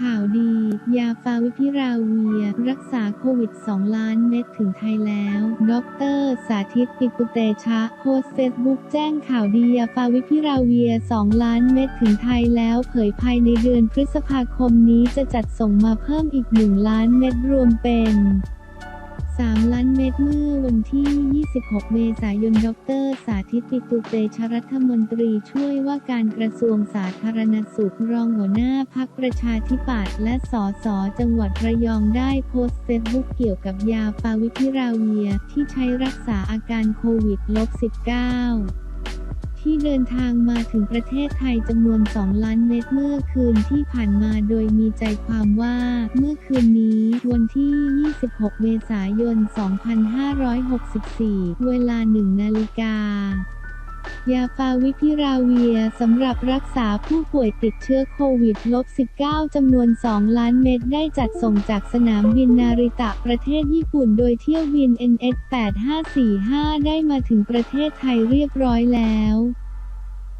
ข่าวดี ยาฟาวิพิราเวีย รักษาโควิด 2 ล้านเม็ดถึงไทยแล้ว ดร สาธิตปิตุเตชะ โพสต์เฟซบุ๊กแจ้งข่าวดี ยาฟาวิพิราเวีย 2 ล้านเม็ดถึงไทยแล้ว เผยภายในเดือนพฤษภาคมนี้จะจัดส่งมาเพิ่มอีก 1 ล้านเม็ดรวมเป็น 3 ล้านเม็ดเมื่อวันที่ 26 เมษายน ดร สาธิตปิตุเตชะรัฐมนตรีช่วยว่าการกระทรวงสาธารณสุขรองหัวหน้าพักประชาธิปัตย์และสสจังหวัดระยองได้โพสต์เฟซบุ๊กเกี่ยวกับยาฟาวิพิราเวียที่ใช้รักษาอาการโควิด -19 ที่เดินทางมาถึงประเทศไทยจำนวน 2 ล้านเม็ดเมื่อคืนที่ผ่านมาโดยมีใจความว่าเมื่อคืนนี้วันที่ 26 เมษายน 2564 เวลา 1 นาฬิกา ยาฟาวิพิราเวียสำหรับรักษาผู้ป่วยติดเชื้อโควิด -19 จำนวน 2 ล้านเม็ดได้จัดส่งจากสนามบินนาริตะประเทศญี่ปุ่นโดยเที่ยวบิน NS 8545 ได้มาถึงประเทศไทยเรียบร้อยแล้ว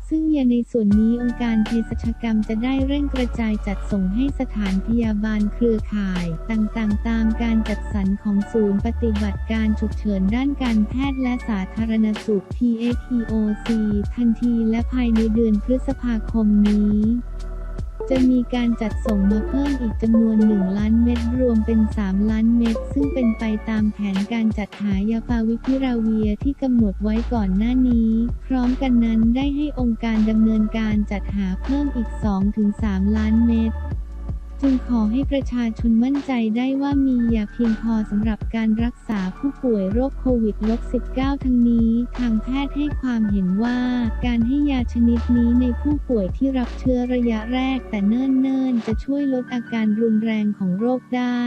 ซึ่งยาในส่วนนี้องค์การเภสัชกรรมจะได้เร่งกระจายจัดส่งให้สถานพยาบาลเครือข่าย ต่างๆ ตามการจัดสรรของศูนย์ปฏิบัติการฉุกเฉินด้านการแพทย์และสาธารณสุข PATOC ทันทีและภายในเดือนพฤษภาคมนี้ จะมีการจัดส่งมาเพิ่มอีกจำนวน 1 ล้านเม็ดรวมเป็น 3 ล้านเม็ดซึ่งเป็นไปตามแผนการจัดหายาฟาวิพิราเวียที่กำหนดไว้ก่อนหน้านี้ พร้อมกันนั้นได้ให้องค์การดำเนินการจัดหาเพิ่มอีก 2-3 ล้านเม็ด จึงขอให้ประชาชนมั่นใจได้ว่ามียาเพียงพอสำหรับการรักษาผู้ป่วยโรคโควิด -19 ทั้งนี้ ทางแพทย์ให้ความเห็นว่า การให้ยาชนิดนี้ในผู้ป่วยที่รับเชื้อระยะแรกแต่เนิ่นๆ จะช่วยลดอาการรุนแรงของโรคได้